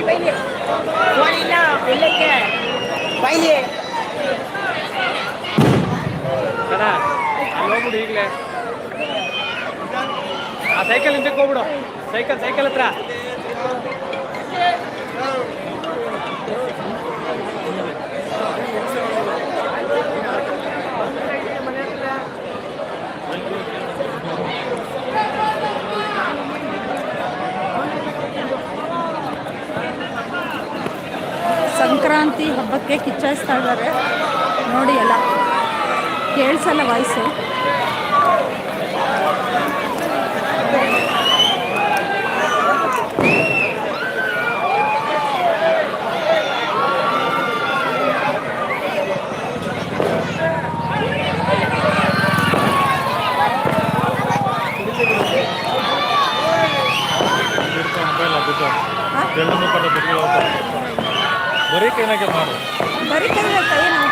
ಬೈಲಿ ಫೋನಿಲ್ಲ ಇಲ್ಲಕ್ಕೆ ಬೈಲಿ ಹೋಗ್ಬಿಡು ಈಗಲೇ ಆ ಸೈಕಲ್ ಹಿಂದಕ್ಕೆ ಹೋಗ್ಬಿಡು ಸೈಕಲ್ ಸೈಕಲ್ ಹತ್ರ ಸಂಕ್ರಾಂತಿ ಹಬ್ಬಕ್ಕೆ ಕಿಚ್ಚಾಯಿಸ್ತಾ ಇದ್ದಾರೆ. ನೋಡಿ ಎಲ್ಲ. ಕೇಳಿಸಲ್ಲ ವಾಯ್ಸು ಬರೀ ಕೈನಾಗೆ ಮಾಡು. ಬರೀ ಕೈನಾಗ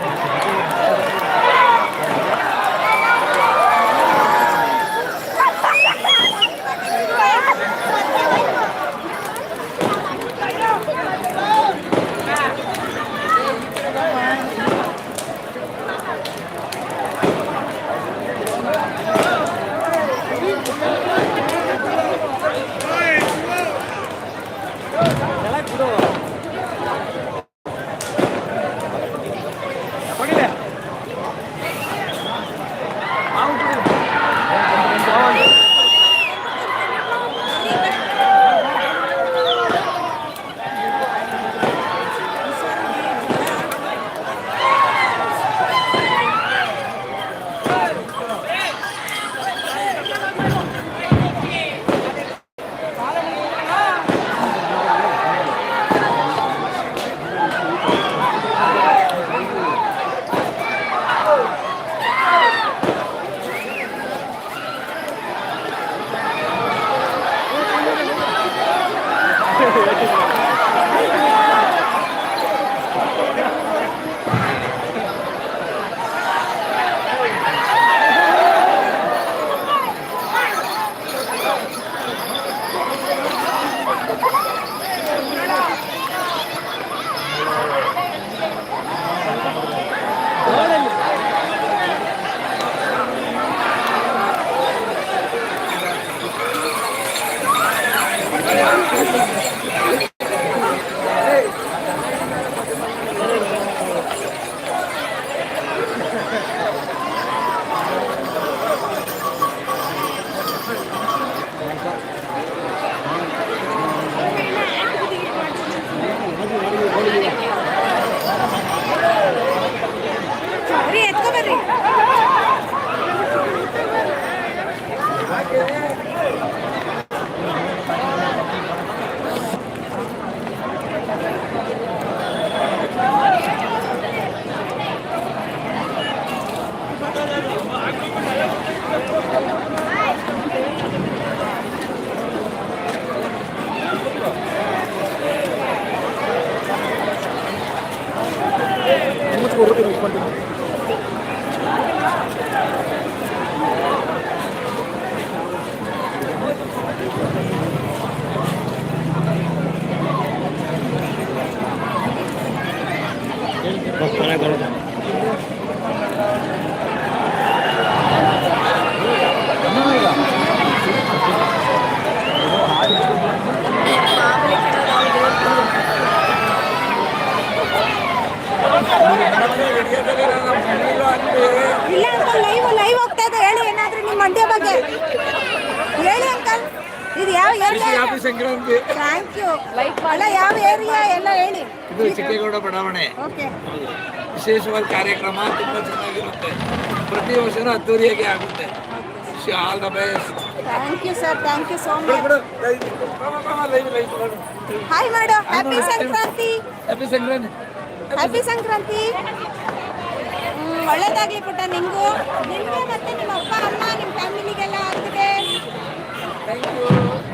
ここから ಇಲ್ಲ ಅಂಕಲ್ ಲೈವ್ ಲೈವ್ ಹೋಗ್ತಾ ಇದೆ. ಹೇಳಿ ಏನಾದ್ರೂ ನಿಮ್ಮ ಮಂಡ್ಯ ಬಗ್ಗೆ. ಹೇಳಿ ಅಂಕಲ್ ಇದು ಯಾವ ಏರಿಯಾ ಸಂಕ್ರಾಂತಿ. ಥ್ಯಾಂಕ್ ಯು ಅಲ್ಲ ಯಾವ ಏರಿಯಾ ಎಲ್ಲ ಹೇಳಿ. ಇದು ಚಿಕ್ಕೇಗೌಡ ಬಡಾವಣೆ. ಓಕೆ ವಿಶೇಷವಾದ ಕಾರ್ಯಕ್ರಮ ತುಂಬ ಚೆನ್ನಾಗಿರುತ್ತೆ. ಪ್ರತಿ ವರ್ಷನೂ ಅದ್ಧೂರಿಯಾಗಿ ಆಗುತ್ತೆ. All the best thank you sir thank you so much hi ಮಾಡು happy Sankranti. Happy Sankranti. Happy Sankranti ಒಳ್ಳೇದಾಗ್ಲಿ ಪುಟ್ಟ ನಿಮಗೂ. ನಿಮಗೆ ಮತ್ತೆ ನಿಮ್ಮ ಅಪ್ಪ ಅಮ್ಮ ನಿಮ್ಮ ಫ್ಯಾಮಿಲಿಗೆಲ್ಲ ಆಗ್ತದೆ. ಇದೆ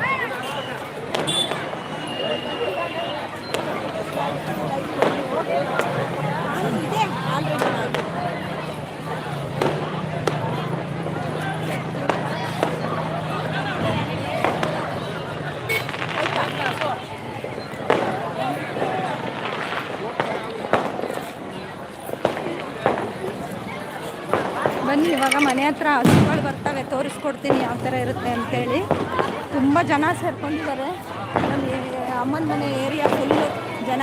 ಬನ್ನಿ, ಇವಾಗ ಮನೆ ಹತ್ರ ಹಸುಗಳು ಬರ್ತವೆ, ತೋರಿಸ್ಕೊಡ್ತೀನಿ ಯಾವ ಥರ ಇರುತ್ತೆ ಅಂತೇಳಿ. ತುಂಬ ಜನ ಸೇರ್ಕೊಂಡಿದ್ದಾರೆ. ಅಮ್ಮನ ಮನೆ ಏರಿಯಾ ಫುಲ್ಲು ಜನ.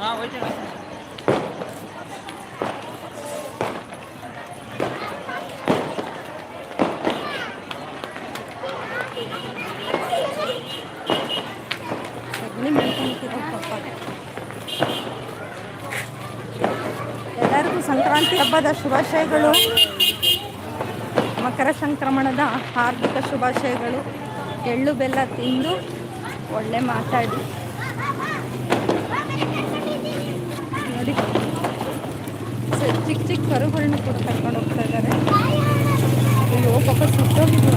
ಸಗಣಿ ಸಂಕ್ರಾಂತಿ ಹಬ್ಬದ ಶುಭಾಶಯಗಳು. ಮಕರ ಸಂಕ್ರಮಣದ ಹಾರ್ದಿಕ ಶುಭಾಶಯಗಳು. ಎಳ್ಳು, ಬೆಲ್ಲ ತಿಂದು ಒಳ್ಳೆ ಮಾತಾಡಿ. ನೋಡಿ. ಚಿಕ್ಕ ಚಿಕ್ಕ ಕರುಗಳನ್ನ ಕೂಡ ಕರ್ಕೊಂಡು ಹೋಗ್ತಾ ಇದ್ದಾರೆ. ಅಯ್ಯೋ, ಪಾಪ ಸುತ್ತೋಗಿದ್ರು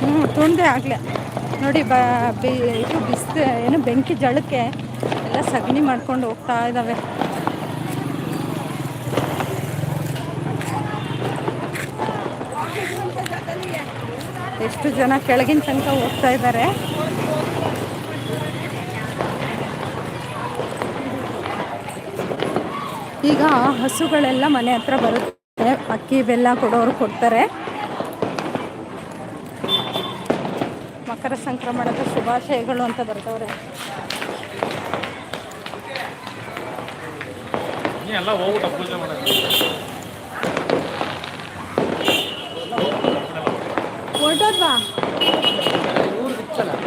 ಹ್ಞೂ ತುಂಡೆ ಆಗಲೇ ನೋಡಿ ಬ ಇದು ಬಿಸ್ ಏನು ಬೆಂಕಿ ಜಳಕ್ಕೆ ಎಲ್ಲ ಸಗಣಿ ಮಾಡ್ಕೊಂಡು ಹೋಗ್ತಾ ಇದ್ದಾವೆ ಎಷ್ಟು ಜನ ಕೆಳಗಿನ ತನಕ ಹೋಗ್ತಾ ಇದ್ದಾರೆ. ಈಗ ಹಸುಗಳೆಲ್ಲ ಮನೆ ಹತ್ರ ಬರುತ್ತೆ. ಅಕ್ಕಿ ಬೆಲ್ಲ ಕೊಡೋರು ಕೊಡ್ತಾರೆ. ಮಕರ ಸಂಕ್ರಮಣದ ಶುಭಾಶಯಗಳು ಅಂತ ಬರ್ತವ್ರೆ. ಹೊರಟೋದ್ವಾ?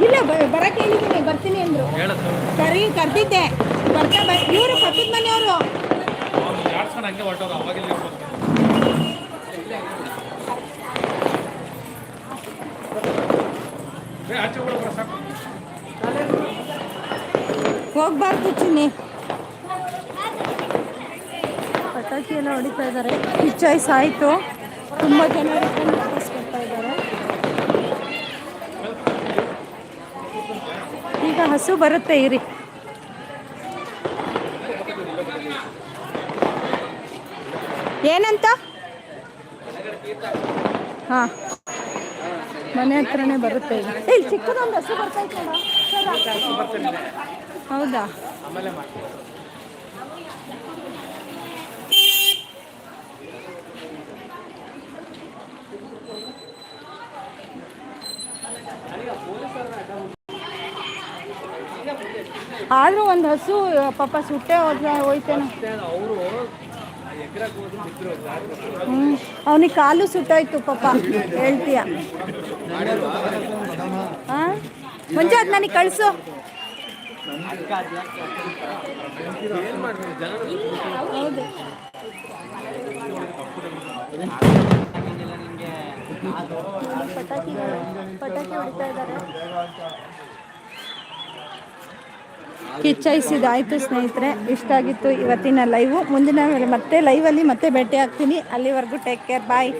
ಇಲ್ಲ ಬರಕ್ ಬರಕ್ಕೆ ಹೇಳಿದ್ದೀನಿ ಬರ್ತೀನಿ ಅಂದ್ರು. ಕರಿ ಸರಿ ಕರ್ದಿದ್ದೆ. ಬರ್ತಾ ಇವರು ಪಕ್ಕದ ಮನೆಯವರು. ಹೋಗ್ಬಾರ್ದು ಚಿನ್ನಿ. ಪಟಾಕಿ ಎಲ್ಲ ಹೊಡಿತಾ ಇದ್ದಾರೆ. ಚಾಯ್ಸ್ ಆಯಿತು. ತುಂಬ ಜನ ರಿಟರ್ನ್ ವಾಪಸ್ ಬರ್ತಾ ಇದ್ದಾರೆ. ಈಗ ಹಸು ಬರುತ್ತೆ ಇರಿ. ಏನಂತ? ಹಾಂ. ಮನೆ ಹತ್ರನೇ ಬರುತ್ತೆ ಇಲ್ಲಿ ಚಿಕ್ಕದೊಂದು ಹಸು ಬರ್ತೈತೆ. ಹೌದಾ? ಆದ್ರೂ ಒಂದು ಹಸು ಪಾಪ ಸುಟ್ಟೆ ಹೋದ್ರೆ ಹೋಯ್ತೇನೆ. ಹ್ಞೂ ಅವನಿಗೆ ಕಾಲು ಸುಟ್ಟೋಯ್ತು ಪಾಪ, ಹೇಳ್ತೀಯ. ಹಾಂ ಮುಂಚೆ ಅದು ನನಗೆ ಕಳಿಸು. ಪಟಾಕಿ ಪಟಾಕಿ ಹೊಡಿತಾ ಇದ್ದಾರೆ ಕಿಚ್ಚೈಸಿದಾಯ್ತು ಸ್ನೇಹಿತರೆ, ಇಷ್ಟ ಆಗಿತ್ತು ಇವತ್ತಿನ ಲೈವು ಮುಂದಿನ ಮತ್ತೆ ಲೈವಲ್ಲಿ ಮತ್ತೆ ಭೇಟಿ ಆಗ್ತೀನಿ. ಅಲ್ಲಿವರೆಗೂ ಟೇಕ್ ಕೇರ್ ಬಾಯ್